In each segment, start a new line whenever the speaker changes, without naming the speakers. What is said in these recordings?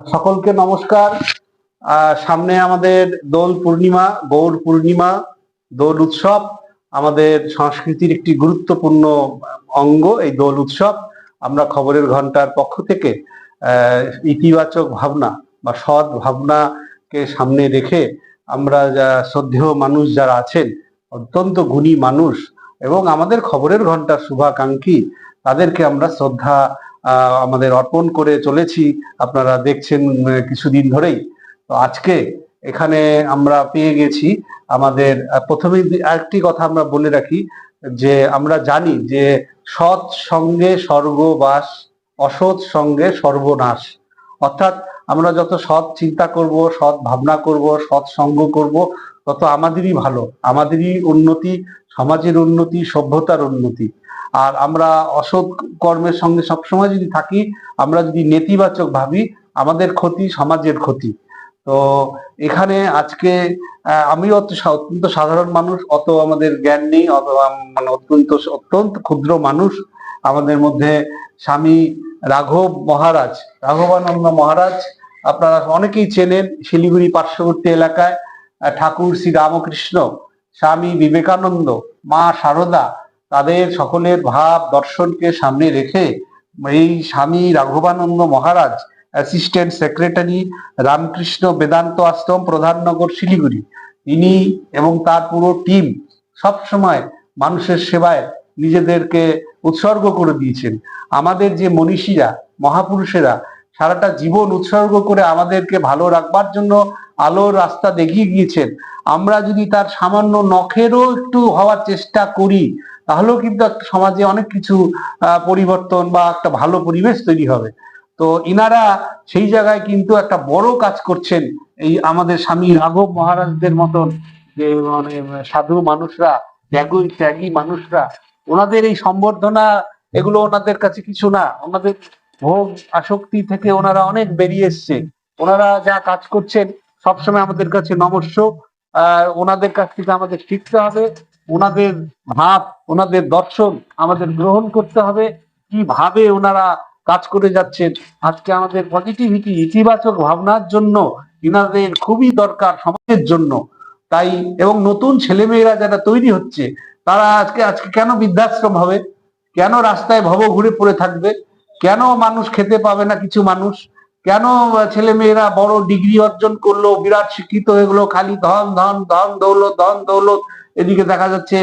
সকলকে নমস্কার। সামনে আমাদের দোল পূর্ণিমা, গৌর পূর্ণিমা, দোল উৎসব, আমাদের সংস্কৃতির একটি গুরুত্বপূর্ণ অঙ্গ এই দোল উৎসব। আমরা খবরের ঘণ্টার পক্ষ থেকে ইতিবাচক ভাবনা বা সৎ ভাবনাকে সামনে রেখে আমরা যা শ্রদ্ধেয় মানুষ যারা আছেন, অত্যন্ত গুণী মানুষ এবং আমাদের খবরের ঘণ্টার শুভাকাঙ্ক্ষী, তাদেরকে আমরা শ্রদ্ধা আমাদের অর্পণ করে চলেছি। আপনারা দেখছেন কিছুদিন ধরেই। তো আজকে এখানে আমরা পেয়ে গেছি আমাদের প্রথমে আরেকটি কথা আমরা বলে রাখি, যে আমরা জানি যে সৎ সঙ্গে স্বর্গবাস, অসৎ সঙ্গে সর্বনাশ। অর্থাৎ আমরা যত সৎ চিন্তা করব, সৎ ভাবনা করব, সৎ সঙ্গ করব তত আমাদেরই ভালো, আমাদেরই উন্নতি, সমাজের উন্নতি, সভ্যতার উন্নতি। আর আমরা অসৎ কর্মের সঙ্গে সবসময় যদি থাকি, আমরা যদি নেতিবাচক ভাবি, আমাদের ক্ষতি সমাজের ক্ষতি। তো এখানে আজকে আমি অত অত্যন্ত সাধারণ মানুষ, অত আমাদের জ্ঞান নেই, অত মানে অত্যন্ত অত্যন্ত ক্ষুদ্র মানুষ। আমাদের মধ্যে স্বামী রাঘব মহারাজ, রাঘবানন্দ মহারাজ, আপনারা অনেকেই চেনেন শিলিগুড়ি পার্শ্ববর্তী এলাকায়। ঠাকুর শ্রী রামকৃষ্ণ, স্বামী বিবেকানন্দ, মা সারদা, তাদের সকলের ভাব দর্শনকে সামনে রেখে এই স্বামী রাঘবানন্দ মহারাজ অ্যাসিস্ট্যান্ট সেক্রেটারি রামকৃষ্ণ বেদান্ত আশ্রম প্রধাননগর, শিলিগুড়ি। তিনি এবং তার পুরো টিম সব সময় মানুষের সেবায় নিজেদেরকে উৎসর্গ করে দিয়েছেন। আমাদের যে মনীষীরা, মহাপুরুষেরা সারাটা জীবন উৎসর্গ করে আমাদেরকে ভালো রাখবার জন্য আলোর রাস্তা দেখিয়ে গিয়েছেন। আমরা যদি তার সামান্য নখেরও একটু হওয়ার চেষ্টা করি, তাহলেও কিন্তু একটা সমাজে অনেক কিছু পরিবর্তন বা একটা ভালো পরিবেশ তৈরি হবে। তো ইনারা সেই জায়গায় কিন্তু একটা বড় কাজ করছেন এই আমাদের স্বামী রাঘব মহারাজদের মতন যে মানে সাধু মানুষরা, ত্যাগী ত্যাগী মানুষরা, ওনাদের এই সম্বর্ধনা, এগুলো ওনাদের কাছে কিছু না। ওনাদের ভোগ আসক্তি থেকে ওনারা অনেক বেরিয়ে এসছে। ওনারা যা কাজ করছেন, সবসময় আমাদের কাছে নমস্য। ওনাদের কাছ থেকে আমাদের শিখতে হবে। ওনাদের ভাব, ওনাদের দর্শন আমাদের গ্রহণ করতে হবে। কীভাবে ওনারা কাজ করে যাচ্ছেন? আজকে আমাদের পজিটিভিটি ইতিবাচক ভাবনার জন্য ইনাদের খুবই দরকার সমাজের জন্য। তাই, এবং নতুন ছেলেমেয়েরা যারা তৈরি হচ্ছে, তারা আজকে আজকে কেন বৃদ্ধাশ্রম হবে? কেন রাস্তায় ভব ঘুরে পড়ে থাকবে? কেন মানুষ খেতে পাবে না কিছু মানুষ? কেন ছেলে মেয়েরা বড় ডিগ্রি অর্জন করল, বিরাট শিক্ষিত হয়ে গেলো, খালি ধন ধন ধন, দৌলত ধন, দৌলত। এদিকে দেখা যাচ্ছে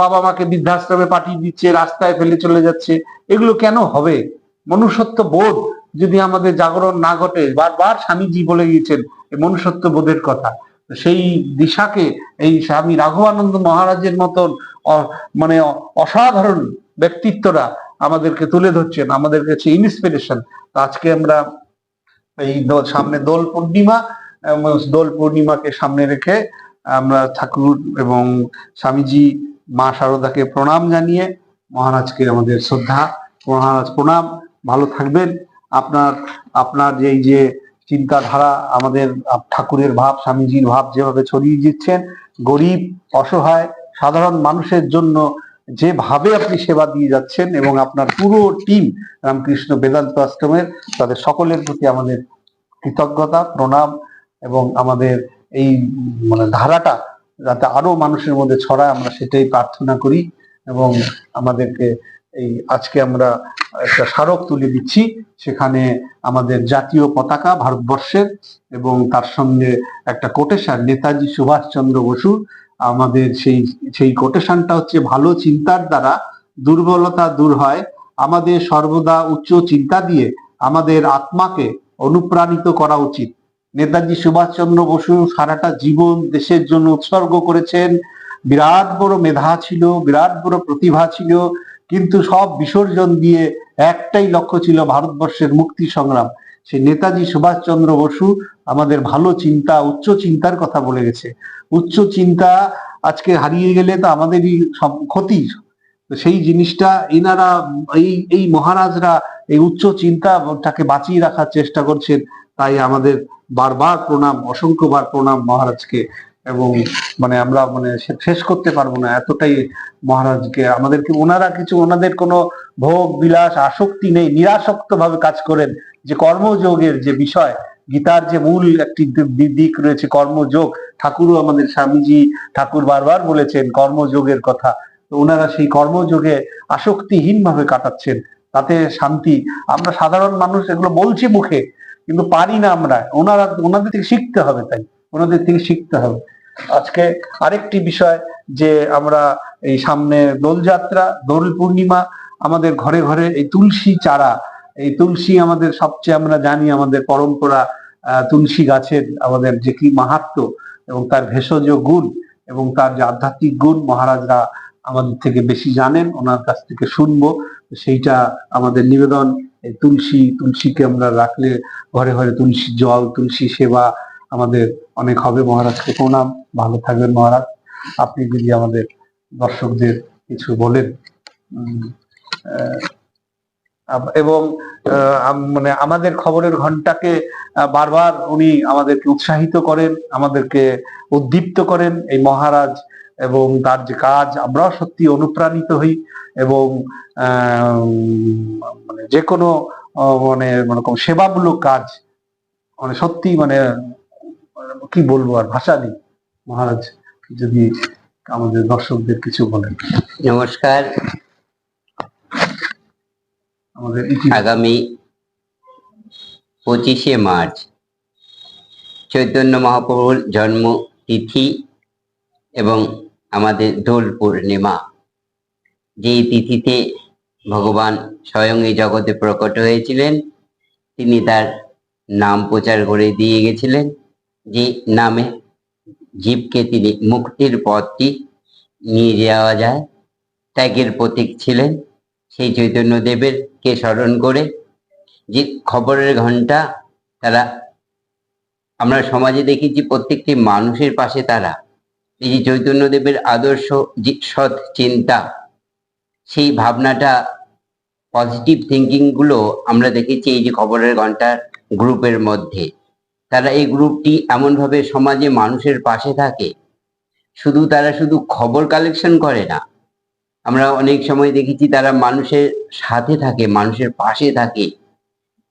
বাবা মাকে বৃদ্ধাশ্রমে পাঠিয়ে দিচ্ছে, রাস্তায় ফেলে চলে যাচ্ছে। এগুলো কেন হবে? মনুষ্যত্ব বোধ যদি আমাদের জাগরণ না ঘটে, বারবার স্বামীজি বলে গিয়েছেন মনুষ্যত্ব বোধের কথা। সেই দিশাকে, এই স্বামী রাঘবানন্দ মহারাজের মতন মানে অসাধারণ ব্যক্তিত্বরা আমাদেরকে তুলে ধরছেন আমাদের কাছে ইন্সপিরেশন আজকে আমরা এই সামনে দোল পূর্ণিমা দোল পূর্ণিমাকে সামনে রেখে আমরা ঠাকুর এবং স্বামীজি মা শারদাকে প্রণাম জানিয়ে মহারাজকে আমাদের শ্রদ্ধা মহারাজ প্রণাম। ভালো থাকবেন। আপনার আপনার যে, এই যে চিন্তাধারা, আমাদের ঠাকুরের ভাব, স্বামীজির ভাব যেভাবে ছড়িয়ে দিচ্ছেন, গরিব, অসহায়, সাধারণ মানুষের জন্য যেভাবে আপনি সেবা দিয়ে যাচ্ছেন এবং আপনার পুরো টিম রামকৃষ্ণ বেদান্ত আশ্রমের, তাদের সকলের প্রতি আমাদের কৃতজ্ঞতা, প্রণাম এবং আমাদের এই মানে ধারাটা যাতে আরও মানুষের মধ্যে ছড়ায়, আমরা সেটাই প্রার্থনা করি এবং আমাদেরকে এই আজকে আমরা একটা স্মারক তুলে দিচ্ছি। সেখানে আমাদের জাতীয় পতাকা ভারতবর্ষের এবং তার সঙ্গে একটা কোটেশন, নেতাজি সুভাষচন্দ্র বসু আমাদের সেই সেই কোটেশনটা হচ্ছে, ভালো চিন্তার দ্বারা দুর্বলতা দূর হয়। আমাদের সর্বদা উচ্চ চিন্তা দিয়ে আমাদের আত্মাকে অনুপ্রাণিত করা উচিত। নেতাজি সুভাষচন্দ্র বসু সারাটা জীবন দেশের জন্য উৎসর্গ করেছেন। বিরাট বড় মেধা ছিল, বিরাট বড় প্রতিভা ছিল, কিন্তু সব বিসর্জন দিয়ে একটাই লক্ষ্য ছিল, ভারতবর্ষের মুক্তি সংগ্রাম। সেই নেতাজি সুভাষচন্দ্র বসু আমাদের ভালো চিন্তা, উচ্চ চিন্তার কথা বলে গেছে। উচ্চ চিন্তা আজকে হারিয়ে গেলে তো আমাদেরই সব ক্ষতি। সেই জিনিসটা এনারা, এই এই মহারাজরা এই উচ্চ চিন্তাটাকে বাঁচিয়ে রাখার চেষ্টা করছেন, তাই আমাদের বারবার প্রণাম, অসংখ্যবার প্রণাম মহারাজকে। এবং মানে আমরা মানে শেষ করতে পারব না, এতটাই মহারাজকে। আমাদেরকে, ওনারা কিছু, ওনাদের কোনো ভোগ, বিলাস, আসক্তি নেই নিরাসক্ত ভাবে কাজ করেন। যে কর্মযোগের যে বিষয়, গীতার যে মূল একটি দিক রয়েছে কর্মযোগ, ঠাকুরও আমাদের স্বামীজি, ঠাকুর বারবার বলেছেন কর্মযোগের কথা। তো ওনারা সেই কর্মযোগে আসক্তিহীন ভাবে কাটাচ্ছেন, তাতে শান্তি। আমরা সাধারণ মানুষ এগুলো বলছি মুখে, কিন্তু পারি না আমরা। ওনারা, ওনাদের থেকে শিখতে হবে তাই, ওনাদের থেকে শিখতে হবে। আজকে আরেকটি বিষয় যে আমরা এই সামনে দোলযাত্রা, দোল পূর্ণিমা আমাদের ঘরে ঘরে এই তুলসী চারা, এই তুলসী আমাদের সবচেয়ে আমরা জানি আমাদের পরম্পরা তুলসী গাছের আমাদের যে কি মাহাত্ম এবং তার ভেষজ গুণ এবং তার যে আধ্যাত্মিক গুণ মহারাজরা আমাদের থেকে বেশি জানেন, ওনার কাছ থেকে শুনব। সেইটা আমাদের নিবেদন, এই তুলসী, তুলসীকে আমরা রাখলে ঘরে ঘরে তুলসী জল, তুলসী সেবা আমাদের অনেক হবে। মহারাজকে প্রণাম। ভালো থাকবেন মহারাজ। আপনি যদি আমাদের দর্শকদের কিছু বলেন এবং মানে আমাদের খবরের ঘন্টাকে বারবার উনি আমাদেরকে উৎসাহিত করেন, আমাদেরকে উদ্দীপ্ত করেন এই মহারাজ এবং তার যে কাজ, আমরাও সত্যি অনুপ্রাণিত হই এবং মানে যে কোনো মানে মনে করুন সেবামূলক কাজ মানে সত্যি মানে মানে কি বলব আর, ভাষা নেই। মহারাজ, যদি আমাদের দর্শকদের কিছু বলেন।
নমস্কার। আগামী পঁচিশে মার্চ চৈতন্য মহাপ্রভুর জন্ম তিথি এবং আমাদের দোল পূর্ণিমা। যেই তিথিতে ভগবান স্বয়ং এই জগতে প্রকট হয়েছিলেন, তিনি তার নাম প্রচার করে দিয়ে গেছিলেন। যে নামে জীবকে তিনি মুক্তির পথটি নিয়ে যাওয়া যায়, ত্যাগের প্রতীক ছিলেন। সেই চৈতন্যদেবের কে স্মরণ করে যে খবরের ঘণ্টা তারা, আমরা সমাজে দেখেছি প্রত্যেকটি মানুষের পাশে তারা। এই যে চৈতন্যদেবের আদর্শ যে সৎ চিন্তা, সেই ভাবনাটা পজিটিভ থিঙ্কিংগুলো আমরা দেখেছি এই যে খবরের ঘণ্টার গ্রুপের মধ্যে। তারা এই গ্রুপটি এমনভাবে সমাজে মানুষের পাশে থাকে। শুধু তারা শুধু খবর কালেকশন করে না আমরা অনেক সময় দেখেছি তারা মানুষের সাথে থাকে, মানুষের পাশে থাকে।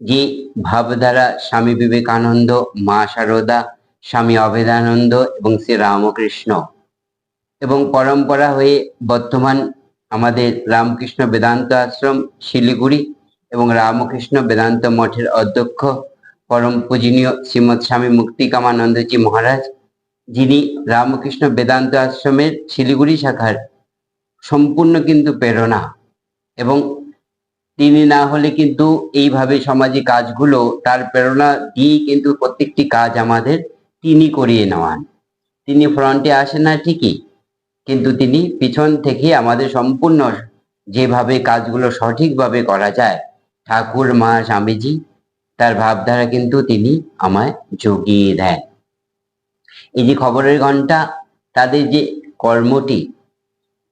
যে ভাবধারা স্বামী বিবেকানন্দ, মা শারদা স্বামী অভেদানন্দ এবং শ্রী রামকৃষ্ণ এবং পরম্পরা হয়ে বর্তমান আমাদের রামকৃষ্ণ বেদান্ত আশ্রম, শিলিগুড়ি এবং রামকৃষ্ণ বেদান্ত মঠের অধ্যক্ষ, পরম পূজনীয় শ্রীমৎ স্বামী মুক্তিকামানন্দজি মহারাজ, যিনি রামকৃষ্ণ বেদান্ত আশ্রমের শিলিগুড়ি শাখার সম্পূর্ণ কিন্তু প্রেরণা। এবং তিনি না হলে কিন্তু এইভাবে সমাজে কাজগুলো তার প্রেরণা দিয়েই কিন্তু প্রত্যেকটি কাজ আমাদের তিনি করিয়ে নেওয়ান। তিনি ফ্রন্টে আসেন না ঠিকই, কিন্তু তিনি পিছন থেকে আমাদের সম্পূর্ণ যেভাবে কাজগুলো সঠিকভাবে করা যায়, ঠাকুর, মা, স্বামীজি, তার ভাবধারা কিন্তু তিনি আমায় জগিয়ে দেন। এই যে খবরের ঘণ্টা, তাদের যে কর্মটি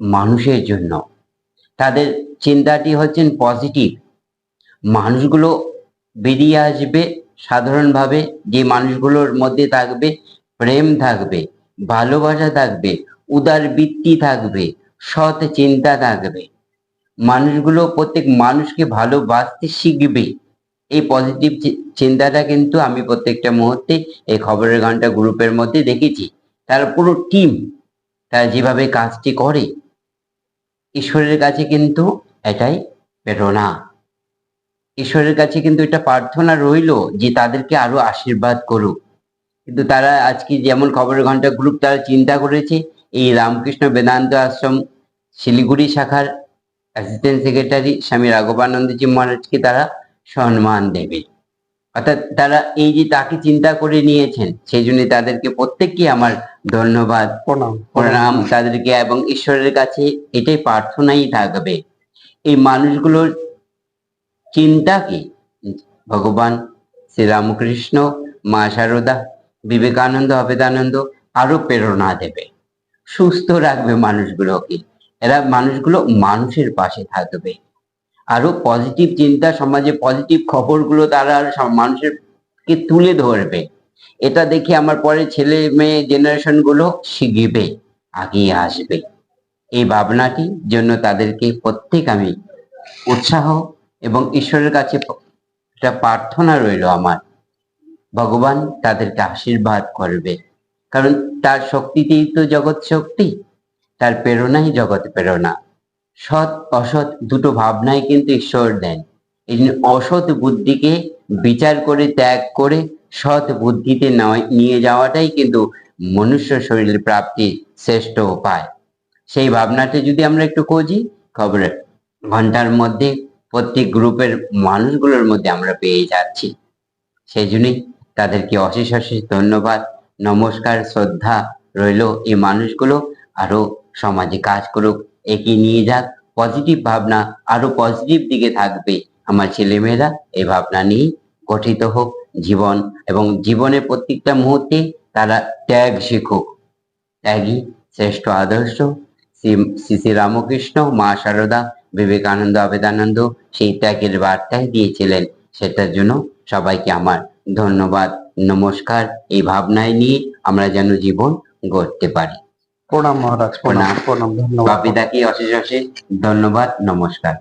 মানুষের জন্য। তাদের চিন্তাটি হচ্ছেন পজিটিভ মানুষগুলো বেরিয়ে আসবে, সাধারণভাবে যে মানুষগুলোর মধ্যে থাকবে, প্রেম থাকবে, ভালোবাসা থাকবে, উদার বৃত্তি থাকবে, সৎ চিন্তা থাকবে। মানুষগুলো প্রত্যেক মানুষকে ভালোবাসতে শিখবে। এই পজিটিভ চিন্তাটা কিন্তু আমি প্রত্যেকটা মুহূর্তে এই খবরের ঘণ্টা গ্রুপের মধ্যে দেখেছি। তার পুরো টিম তারা যেভাবে কাজটি করে ঈশ্বরের কাছে কিন্তু এটাই প্রেরণা। ঈশ্বরের কাছে কিন্তু এটা প্রার্থনা রইল যে তাদেরকে আরও আশীর্বাদ করুক। কিন্তু তারা আজকে যেমন খবরের ঘণ্টা গ্রুপ তারা চিন্তা করেছে, এই রামকৃষ্ণ বেদান্ত আশ্রম, শিলিগুড়ি শাখার অ্যাসিস্ট্যান্ট সেক্রেটারি স্বামী রাঘবানন্দজি মহারাজকে তারা সম্মান দেবে। অর্থাৎ তারা এই যে তাকে চিন্তা করে নিয়েছেন সেই জন্য তাদেরকে প্রত্যেককে আমার ধন্যবাদ
প্রণাম।
তাদেরকে এবং ঈশ্বরের কাছে এটাই প্রার্থনাই থাকবে। এই মানুষগুলোর চিন্তাকে ভগবান শ্রীরামকৃষ্ণ মা শারদা বিবেকানন্দ অবেদানন্দ আরও প্রেরণা দেবে। সুস্থ রাখবে মানুষগুলোকে। এরা মানুষগুলো মানুষের পাশে থাকবে। আরও পজিটিভ চিন্তা সমাজে পজিটিভ খবরগুলো তারা মানুষের কে তুলে ধরবে। এটা দেখে আমার পরে ছেলে মেয়ে জেনারেশনগুলো শিখবে, আগিয়ে আসবে। এই ভাবনাটি জন্য তাদেরকে প্রত্যেক আমি উৎসাহ এবং ঈশ্বরের কাছে প্রার্থনা রইল আমার। ভগবান তাদেরকে আশীর্বাদ করবে। কারণ তার শক্তিতেই তো জগৎ শক্তি, তার প্রেরণাই জগৎ প্রেরণা। সৎ, অসৎ দুটো ভাবনাই কিন্তু ঈশ্বর দেন। এই জন্য অসৎ বুদ্ধিকে বিচার করে, ত্যাগ করে, সৎ বুদ্ধিতে নয় যাওয়াটাই কিন্তু মনুষ্য শরীরের প্রাপ্তির শ্রেষ্ঠ উপায়। সেই ভাবনাটা যদি আমরা একটু খুঁজি খবরের ঘণ্টার মধ্যে প্রত্যেক গ্রুপের মানুষগুলোর মধ্যে আমরা পেয়ে যাচ্ছি। সেই জন্যই তাদেরকে অশেষ অশেষ ধন্যবাদ। নমস্কার, শ্রদ্ধা রইল এই মানুষগুলো। আরও সমাজে কাজ করুক এগিয়ে নিয়ে যাক। পজিটিভ ভাবনা আরও পজিটিভ দিকে থাকবে। আমার ছেলেমেয়েরা এই ভাবনা নিয়ে গঠিত হোক জীবন এবং জীবনের প্রত্যেকটা মুহূর্তে তারা ত্যাগ শিখুক। ত্যাগই শ্রেষ্ঠ আদর্শ। শ্রী শ্রী রামকৃষ্ণ, মা শারদা বিবেকানন্দ, আবেদানন্দ সেই ত্যাগের বার্তায় দিয়েছিলেন। সেটার জন্য সবাইকে আমার ধন্যবাদ। নমস্কার। এই ভাবনায় নিয়ে আমরা যেন জীবন গড়তে পারি।
প্রণাম মহারাজ প্রণাম প্রণাম। ধন্যবাদ।
বাপিদাকে অশেষ অশেষ? ধন্যবাদ নমস্কার।